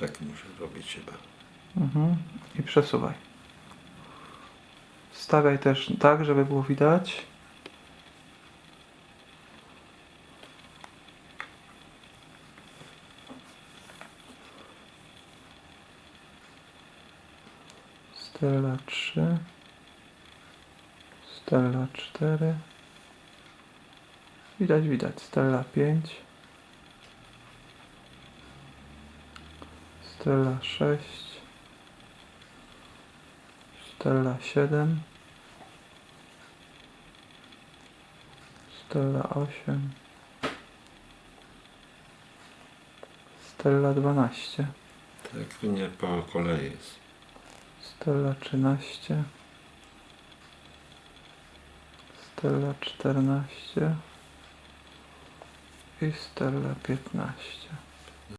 Tak muszę robić chyba. Mhm. I przesuwaj. Stawiaj też tak, żeby było widać. Stella 3. Stella 4. Widać, widać. Stella 5. Stella 6. Stella 7 Stella 8 Stella 12 Tak nie po kolei jest. Stella 13 Stella 14 i Stella 15